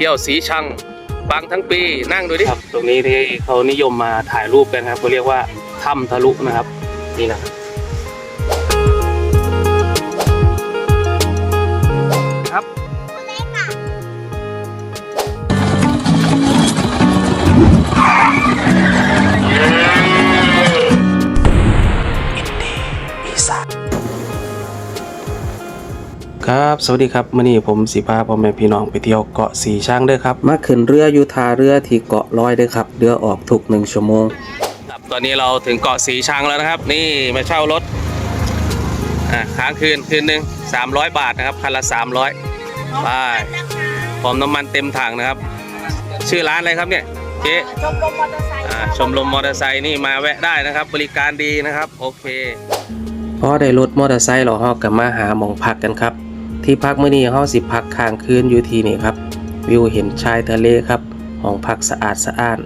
ที่ยวสีชังบางทั้งปีนั่งดูดิครับ ตรงนี้ที่เขานิยมมาถ่ายรูปกันครับเขาเรียกว่าถ้ำทะลุนะครับ นี่นะครับ ครับสวัสดีครับมื่อนี้ผมสิพาพ่อแม่พี่น้องไปเที่ยวเกาะสีช้างเด้อครับมาขึ้นเรืออยู่ท่าเรือที่เกาะลอยเด้อครับเรือออกทุกหนึ่งชั่วโมงครับตอนนี้เราถึงเกาะสีชังแล้วนะครับ นี่มาเช่ารถอ่าค้างคืนคืนหนึ่ง300 บาทนะครับคันละ300ไปพร้อมน้ำมันเต็มถังนะครับ ชื่อร้านอะไรครับเนี่ยเจ๊ชมรมมอเตอร์ไซค์อ่าชมรมมอเตอร์ไซค์นี่มาแวะได้นะครับ บริการดีนะครับโอเคพอได้รถมอเตอร์ไซค์เราเฮากับมาหาหมองพักกันครับ ที่พักมื้อนี้เฮาสิพักค้างคืนอยู่ที่นี่ครับ วิวเห็นชายทะเลครับห้องพักสะอาดสะอ้าน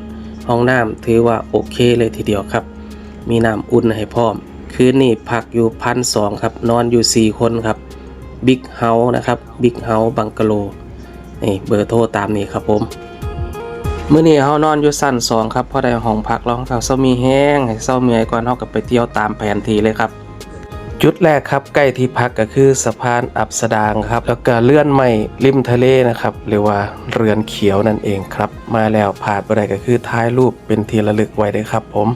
ห้องน้ำถือว่าโอเคเลยทีเดียวครับ มีน้ำอุ่นให้พร้อม คืนนี้พักอยู่พันสองครับ นอนอยู่ 4 คนครับบิ๊กเฮาส์นะครับบิ๊กเฮาส์บังกะโลนี่เบอร์โทรตามนี้ครับผมเมื้อนี้เฮานอนอยู่สั้นสองครับเพราะได้ห้องพักแล้วห้องพักเซามีแห้งให้เซาเมื่อยก่อนเฮาก็ไปเที่ยวตามแผนที่เลยครับ จุดแรกครับใกล้ที่พักก็คือสะพานอับสดางครับ แล้วก็เลื่อนใหม่ริมทะเลนะครับ หรือว่าเรือนเขียวนั่นเองครับ มาแล้วผ่านไปได้ก็คือท้ายรูปเป็นทีระลึกไว้เลยครับผม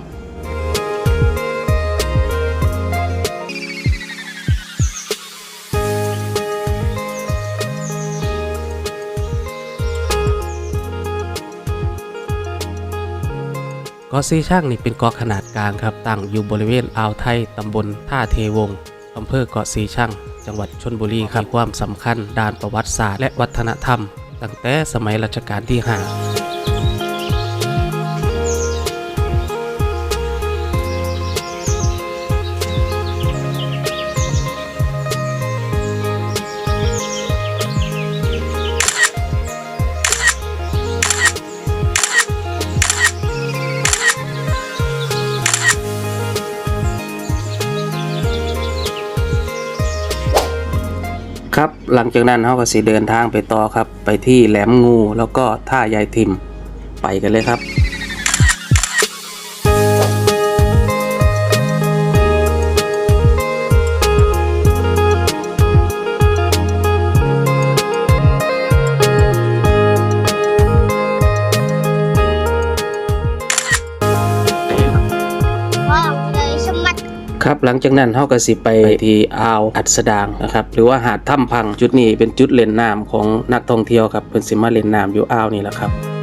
เกาะซีช่างนี่เป็นเกาะขนาดกลางครับตั้งอยู่บริเวณอ่าวไทยตำบลท่าเทวงอำเภอเกาะซีช่างจังหวัดชนบุรีครับมีความสำคัญด้านประวัติศาสตร์และวัฒนธรรม ตั้งแต่สมัยรัชกาลที่ 5 ครับหลังจากนั้นเขาก็สิเดินทางไปต่อครับ ไปที่แหลมงูแล้วก็ท่ายายทิมไปกันเลยครับ ครับหลังจากนั้นเฮาก็สิไปที่อ่าวอัดสดางนะครับหรือว่าหาดถ้ำพังจุดนี้เป็นจุดเล่นน้ำของนักท่องเที่ยวครับเพิ่นสิมาเล่นน้ำอยู่อ่าวนี่แหละครับ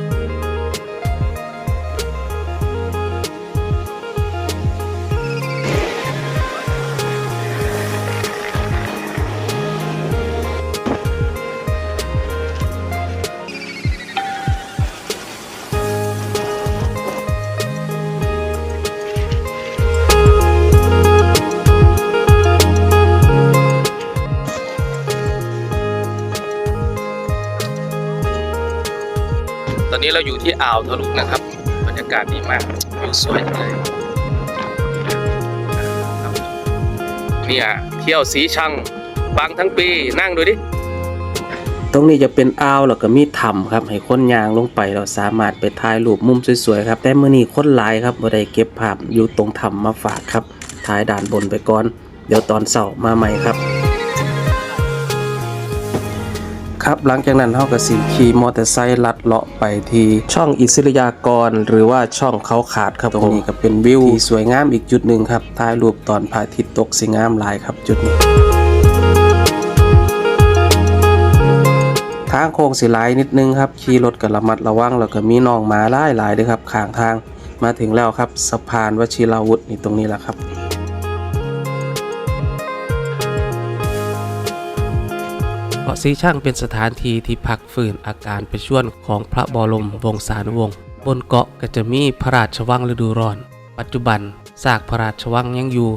อนนี้เราอยู่ที่อ่าวทะลุนะครับ บรรยากาศดีมากวิวสวยเลยเนี่ยเที่ยวสีชังบางทั้งปีนั่งดูดิ ตรงนี้จะเป็นอ่าวแล้วก็มีถ้ำครับ ให้คนยางลงไปเราสามารถไปถ่ายรูปมุมสวยๆครับ แต่เมื้อนี้คนหลายครับบ่ได้เก็บภาพอยู่ตรงถ้ำมาฝากครับถ่ายด่านบนไปก่อน เดี๋ยวตอนเช้ามาใหม่ครับ ครับหลังจากนั้นเขาก็สิขี่มอเตอร์ไซค์ลัดเลาะไปที่ช่องอิสริยากร หรือว่าช่องเขาขาดครับตรงนี้ก็เป็นวิวที่สวยงามอีกจุดหนึ่งครับถ่ายรูปตอนพระอาทิตย์ตกสิงามหลายครับจุดนี้ทางโค้งสิหลายนิดนึงครับขี่รถก็ระมัดระวังแล้วก็มีน้องหมาหลายหลายๆด้วยครับข้างทางมาถึงแล้วครับสะพานวชิราวุธนี่ตรงนี้แหละครับ เกาะสีช่างเป็นสถานที่ที่พักฟื้นอาการไปช่วนของพระบรมวงศานุวงศ์บนเกาะก็จะมีพระราชวังฤดูร้อน ปัจจุบันซากพระราชวังยังอยู่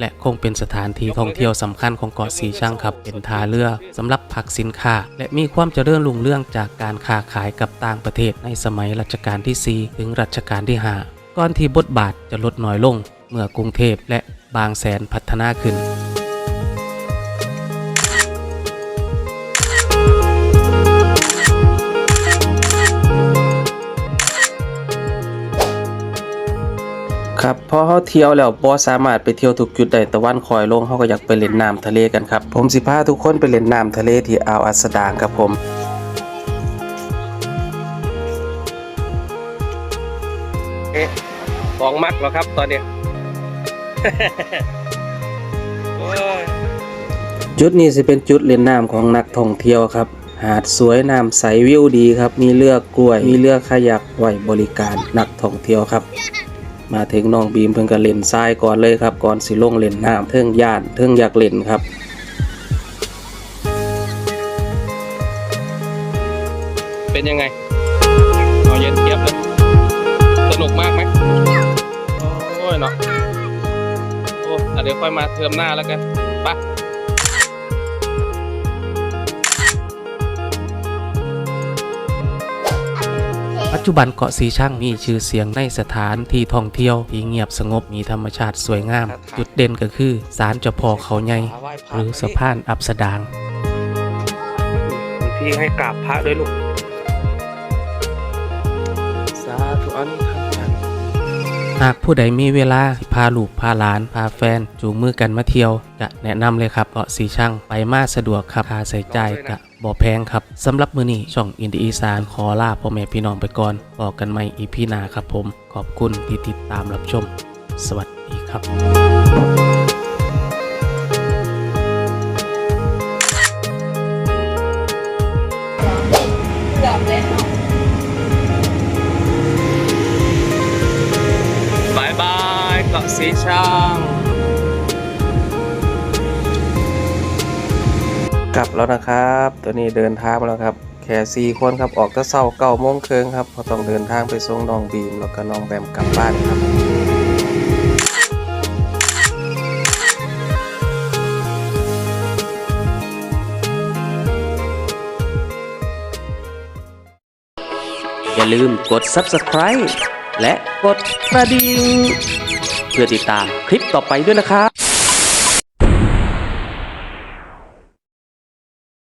และคงเป็นสถานที่ท่องเที่ยวสำคัญของเกาะสีช่างครับเป็นท่าเรือสำหรับพักสินค้า และมีความเจริญรุ่งเรื่องจากการค้าขายกับต่างประเทศในสมัยรัชกาลที่ 4 ถึงรัชกาลที่ 5 ก่อนที่บทบาทจะลดน้อยลง เมื่อกรุงเทพและบางแสนพัฒนาขึ้น อเฮาเที่ยวแล้วบ่สามารถไปเที่ยวทุกจุดได้ตะวันคอยลงเฮาก็อยากไปเล่นน้ำทะเลกันครับ ผมสิพาทุกคนไปเล่นน้ำทะเลที่อ่าวอัสดางครับผมเอ๊ะของมักแล้วครับตอนเนี้ยโอ้ยจุดนี้จะเป็นจุดเล่นน้ำของนักท่องเที่ยวครับ หาดสวยน้ำใสวิวดีครับ มีเรือกล้วย มีเรือขยักไว้บริการนักท่องเที่ยวครับ มาถึงน้องบีมเพิ่งก็เล่นทรายก่อนเลยครับ ก่อนสิลงเล่นน้ำเทิงย่านเทิงอยากเล่นครับเป็นยังไงเอาเย็นเทียบเลย สนุกมากไหมโอ้ยเนาะ โอ้เดี๋ยวค่อยมาเทอมหน้าแล้วกันไป จจุบันเกาะสีชังมีชื่อเสียงในสถานที่ท่องเที่ยวที่เงียบสงบมีธรรมชาติสวยงาม จุดเด่นก็คือศาลเจ้าพ่อเขาใหญ่หรือสะพานอับสดางมีที่ให้กราบพระด้วยลูกสาธุอันนี้ครับหากผู้ใดมีเวลาสิพาลูกพาหลาน พาแฟน จูงมือกันมาเที่ยว จะแนะนำเลยครับเกาะสีชังไปมาสะดวกครับค่าใช้จ่ายกะ บ่แพงครับสำหรับมือนี้ช่องอินดีอีสานขอลาพ่อแม่พี่น้องไปก่อนบอกกันใหม่อีพีหน้าครับผม ขอบคุณที่ติดตามรับชม สวัสดีครับบายบายเกาะสีชัง กลับแล้วนะครับ ตัวนี้เดินทางมาแล้วครับแค่สี่คนครับออกตะเศร้าเก้าโมงเครึ่งครับพอต้องเดินทางไปส่งน้องบีมแล้วก็น้องแบมกลับบ้านครับอย่าลืมกด subscribe และกดกระดิ่งเพื่อติดตามคลิปต่อไปด้วยนะครับ